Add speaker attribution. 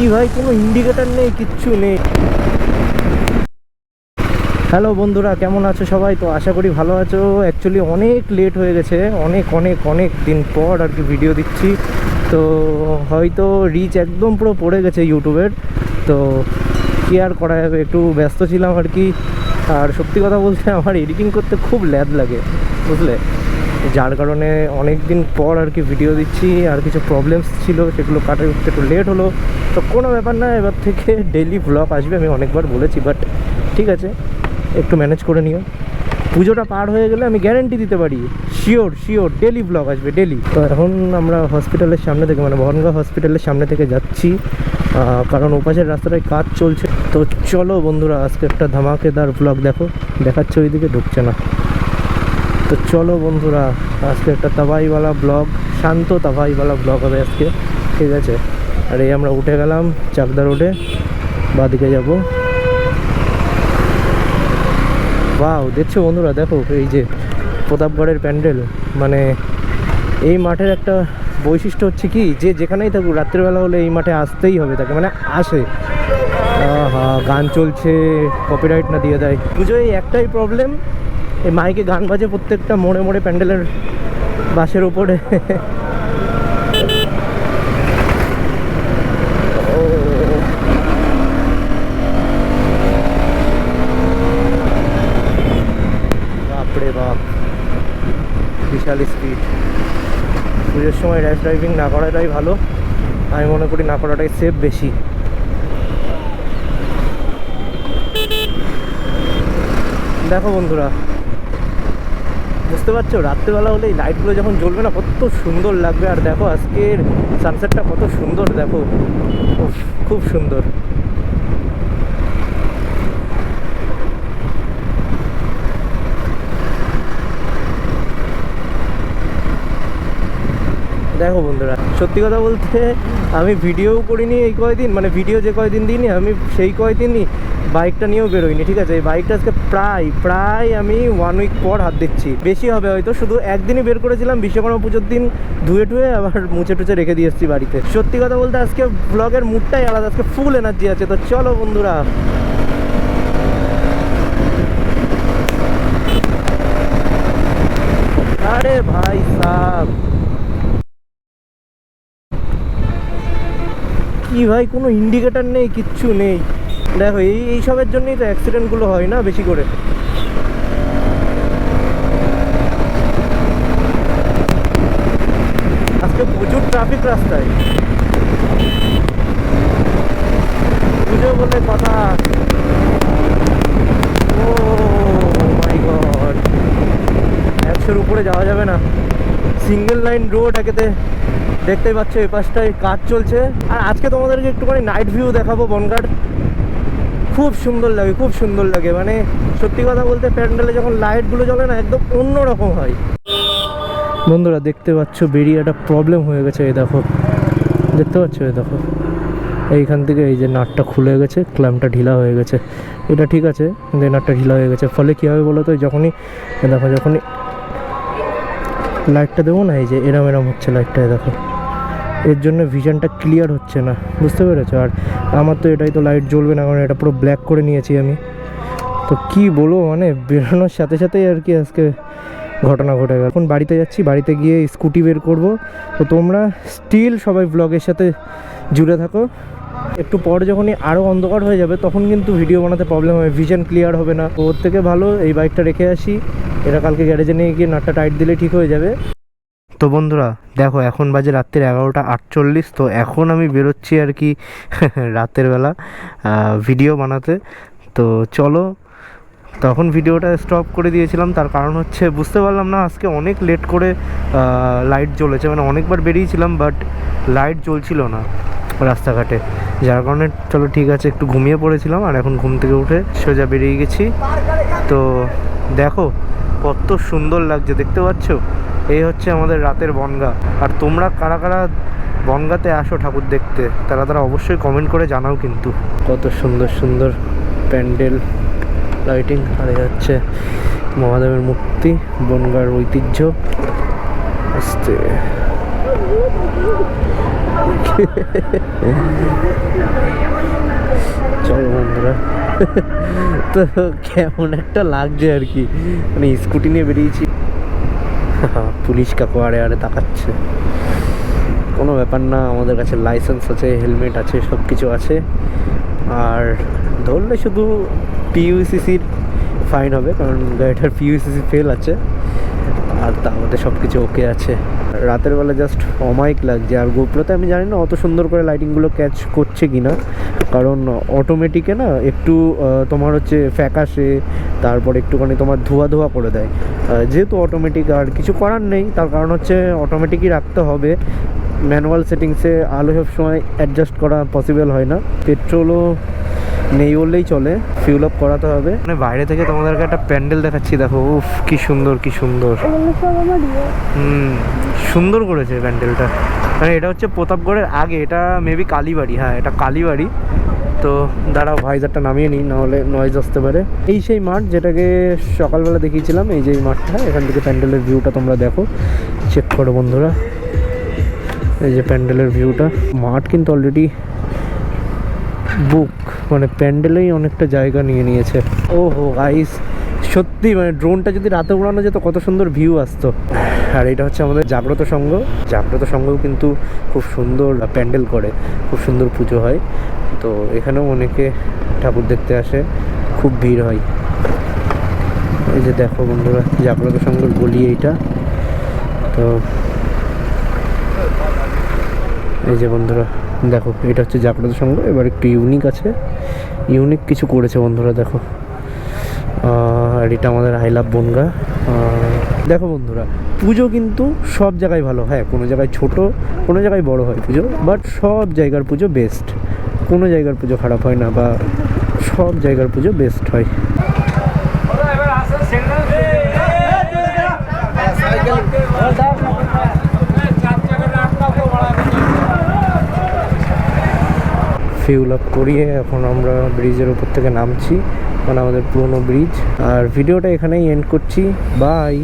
Speaker 1: কি ভাই? কোনো ইন্ডিকেটার নেই, কিচ্ছু নেই। হ্যালো বন্ধুরা, কেমন আছো সবাই? তো আশা করি ভালো আছো। অ্যাকচুয়ালি অনেক লেট হয়ে গেছে। অনেক অনেক অনেক দিন পর আর কি ভিডিও দিচ্ছি। তো হয়তো রিচ একদম পুরো পড়ে গেছে ইউটিউবের তো কি আর করা যাবে? একটু ব্যস্ত ছিলাম আর কি। আর সত্যি কথা বলতে আমার এডিটিং করতে খুব ল্যাদ লাগে, বুঝলে? যার কারণে অনেক দিন পর আর কি ভিডিও দিচ্ছি, আর কিছু প্রবলেমস ছিল, সেগুলো কাটাতে উঠতে একটু লেট হলো। তো কোনো ব্যাপার না, এবার থেকে ডেলি ব্লগ আসবে, আমি অনেকবার বলেছি বাট ঠিক আছে, একটু ম্যানেজ করে নিও। পুজোটা পার হয়ে গেলে আমি গ্যারেন্টি দিতে পারি। শিওর শিওর ডেলি ব্লগ আসবে ডেলি তো এখন আমরা হসপিটালের সামনে থেকে মানে বহনগাঁ হসপিটালের সামনে থেকে যাচ্ছি। কারণ ওপাশের রাস্তাটায় কাজ চলছে। তো চলো বন্ধুরা, আজকে একটা ধামাকেদার ব্লগ দেখো। দেখাচ্ছে ওইদিকে, ঢুকছে না। তো চলো বন্ধুরা, আজকে একটা তাবাইওয়ালা ব্লগ শান্ত তাবাইওয়ালা ব্লগ হবে আজকে, ঠিক আছে? আর এই আমরা উঠে গেলাম চাকদা রোডে বাদিকে যাব। বাও দেখছ বন্ধুরা, দেখো এই যে প্রতাপগড়ের প্যান্ডেল মানে এই মাঠের একটা বৈশিষ্ট্য হচ্ছে কি, যে যেখানেই থাকুক, রাত্রিবেলা হলে এই মাঠে আসতেই হবে তাকে মানে আসে। আহা, গান চলছে কপিরাইট না দিয়ে দেয়। পুজোয় একটাই প্রবলেম এই মাইকে গান বাজে প্রত্যেকটা মোড়ে মোড়ে প্যান্ডেলের বাসের ওপরে ও। বাপরে বাপ। বিশাল স্পিড পুজোর সময় র্যাশ ড্রাইভিং না করাটাই ভালো। আমি মনে করি না করাটাই সেফ বেশি। দেখো বন্ধুরা বুঝতে পারছ? রাত্রেবেলা হলে এই লাইটগুলো যখন জ্বলবে না, কত সুন্দর লাগবে। আর দেখো, আজকের সানসেটটা কত সুন্দর, দেখো। খুব সুন্দর দেখো বন্ধুরা। সত্যি কথা বলতে আমি ভিডিও করিনি এই কয়দিন মানে ভিডিও যে কয়দিন দিইনি, আমি সেই কয়দিনই বাইকটা নিয়েও বেরোইনি, ঠিক আছে? এই বাইকটা আজকে প্রায় প্রায় আমি ওয়ান উইক পর হাত দিচ্ছি। বেশি হবে হয়তো, শুধু একদিনই বের করেছিলাম, বিশ্বকর্মা পুজোর দিন ধুয়ে টুয়ে আবার মুছে টুছে রেখে দিয়ে এসেছি বাড়িতে। সত্যি কথা বলতে আজকে ব্লগের মুডটাই আলাদা, আজকে ফুল এনার্জি আছে। তো চলো বন্ধুরা। আরে ভাই সাহ কি ভাই, কোনো ইন্ডিকেটার নেই, কিচ্ছু নেই। দেখো, এই, এইসবের জন্যই তো অ্যাক্সিডেন্টগুলো হয় না বেশি করে। আজকে প্রচুর ট্রাফিক রাস্তায়। পুজো বলে কথা। ও মাই গড একশোর উপরে যাওয়া যাবে না। সিঙ্গেল লাইন রোড একেতে। দেখতেই পাচ্ছ, এই পাশটায় কাজ চলছে। আর আজকে তোমাদেরকে একটুখানি নাইট ভিউ দেখাবো বনগাঁর। খুব সুন্দর লাগে, খুব সুন্দর লাগে। মানে সত্যি কথা বলতে প্যান্ডেলে যখন লাইটগুলো জ্বলে না, একদম অন্য রকম হয়। বন্ধুরা, দেখতে পাচ্ছ বেরিয়ে একটা প্রবলেম হয়ে গেছে, এই দেখো। দেখতে পাচ্ছ, এই দেখো। এইখান থেকে এই যে নাটটা খুলে গেছে ক্ল্যাম্পটা ঢিলা হয়ে গেছে। এটা ঠিক আছে এই নাটটা ঢিলা হয়ে গেছে। ফলে কী হবে বলো তো, যখনই দেখো, যখনই লাইটটা দেবো না, এই যে এরম এরম হচ্ছে লাইটটা দেখো। এর জন্য ভিশনটা ক্লিয়ার হচ্ছে না, বুঝতে পেরেছ? আর আমার তো এটাই তো লাইট জ্বলবে না, কারণ এটা পুরো ব্ল্যাক করে নিয়েছি আমি। তো কি বলব মানে বেরোনোর সাথে সাথেই আর কি আজকে ঘটনা ঘটে গেল। এখন বাড়িতে যাচ্ছি, বাড়িতে গিয়ে স্কুটি বের করব। তো তোমরা স্টিল সবাই ব্লগের সাথে জুড়ে থাকো। একটু পর যখনই আরও অন্ধকার হয়ে যাবে, তখন কিন্তু ভিডিও বানাতে প্রবলেম হবে ভিশন ক্লিয়ার হবে না। ওর থেকে ভালো, এই বাইকটা রেখে আসি। এটা কালকে গ্যারেজে নিয়ে গিয়ে নাটটা টাইট দিলে ঠিক হয়ে যাবে। তো বন্ধুরা, দেখো এখন বাজে রাত্রির এগারোটা আটচল্লিশ, তো এখন আমি বেরোচ্ছি আর কি রাতের বেলা ভিডিও বানাতে। তো চলো, তখন ভিডিওটা স্টপ করে দিয়েছিলাম, তার কারণ হচ্ছে বুঝতে পারলাম না, আজকে অনেক লেট করে লাইট জ্বলেছে মানে অনেকবার বেরিয়েছিলাম বাট লাইট জ্বলছিল না রাস্তাঘাটে। যার কারণে, চলো ঠিক আছে, একটু ঘুমিয়ে পড়েছিলাম, আর এখন ঘুম থেকে উঠে সোজা বেরিয়ে গেছি। তো দেখো কত সুন্দর লাগছে, দেখতে পাচ্ছ? এই হচ্ছে আমাদের রাতের বনগা। আর তোমরা কারা কারা বনগাতে আসো ঠাকুর দেখতে, তারা তারা অবশ্যই কমেন্ট করে জানাও কিন্তু। কত সুন্দর সুন্দর প্যান্ডেল লাইটিং আর হচ্ছে মহাদেবের মূর্তি, বনগার ঐতিহ্য। আস্তে। চলো বন্ধুরা। তো কেমন একটা লাগছে আর কি। মানে স্কুটি নিয়ে বেরিয়েছি। পুলিশ কাকু আরে আরে তাকাচ্ছে। কোনো ব্যাপার না, আমাদের কাছে লাইসেন্স আছে হেলমেট আছে সব কিছু আছে। আর ধরলে শুধু পিইউসিসির ফাইন হবে, কারণ গাড়িটার পিইউসিসি ফেল আছে। আর তা আমাদের সব কিছু ওকে আছে। রাতের বেলা জাস্ট অমাইক লাগছে। আর গোপ্রোতে আমি জানি না অত সুন্দর করে লাইটিংগুলো ক্যাচ করছে কি না কারণ অটোমেটিকে না একটু তোমার হচ্ছে ফ্যাকাশে, তারপর একটুখানি তোমার ধোয়া ধোয়া করে দেয়। যেহেতু অটোমেটিক আর কিছু করার নেই, তার কারণ হচ্ছে অটোমেটিকই রাখতে হবে। ম্যানুয়াল সেটিংসে আলো সব সময় অ্যাডজাস্ট করা পসিবল হয় না। পেট্রোলও নেই বললেই চলে। ফিউল আপ করাতে হবে। মানে বাইরে থেকে তোমাদেরকে একটা প্যান্ডেল দেখাচ্ছি, দেখো, উফ, কি সুন্দর কি সুন্দর। হুম, সুন্দর করেছে প্যান্ডেলটা। মানে এটা হচ্ছে প্রতাপগড়ের আগে, এটা মেবি কালীবাড়ি হ্যাঁ এটা কালীবাড়ি। তো দাঁড়াও, ভাইজারটা নামিয়ে নিই, নাহলে নয়েজ আসতে পারে। এই সেই মাঠ যেটাকে সকালবেলা দেখিয়েছিলাম, এই যে মাঠটা, এখান থেকে প্যান্ডেলের ভিউটা তোমরা দেখো। চেক করো বন্ধুরা। এই যে প্যান্ডেলের ভিউটা মাঠ কিন্তু অলরেডি বুক মানে প্যান্ডেলেই অনেকটা জায়গা নিয়ে নিয়েছে। ও হো আইস সত্যি মানে ড্রোনটা যদি রাতে উড়ানো যেত, কত সুন্দর ভিউ আসতো। আর এটা হচ্ছে আমাদের জাগ্রত সংঘ জাগ্রত সংঘও কিন্তু খুব সুন্দর প্যান্ডেল করে, খুব সুন্দর পুজো হয়। তো এখানেও অনেকে ঠাকুর দেখতে আসে, খুব ভিড় হয়। এই যে দেখো বন্ধুরা, জাগ্রত সংঘের গলি এইটা। তো এই যে বন্ধুরা দেখো এটা হচ্ছে জাগ্রত সংঘ এবার একটু ইউনিক আছে। ইউনিক কিছু করেছে বন্ধুরা দেখো। আর এটা আমাদের আই লাভ বনগা। আর দেখো বন্ধুরা পুজো কিন্তু সব জায়গায় ভালো হয় কোনো জায়গায় ছোট কোনো জায়গায় বড় হয় পুজো বাট সব জায়গার পুজো বেস্ট কোনো জায়গার পুজো খারাপ হয় না বা সব জায়গার পুজো বেস্ট হয়। ফিউল আপ করিয়ে এখন আমরা ব্রিজের উপর থেকে নামছি মানে আমাদের পুরোনো ব্রিজ। আর ভিডিওটা এখানেই এন্ড করছি। বাই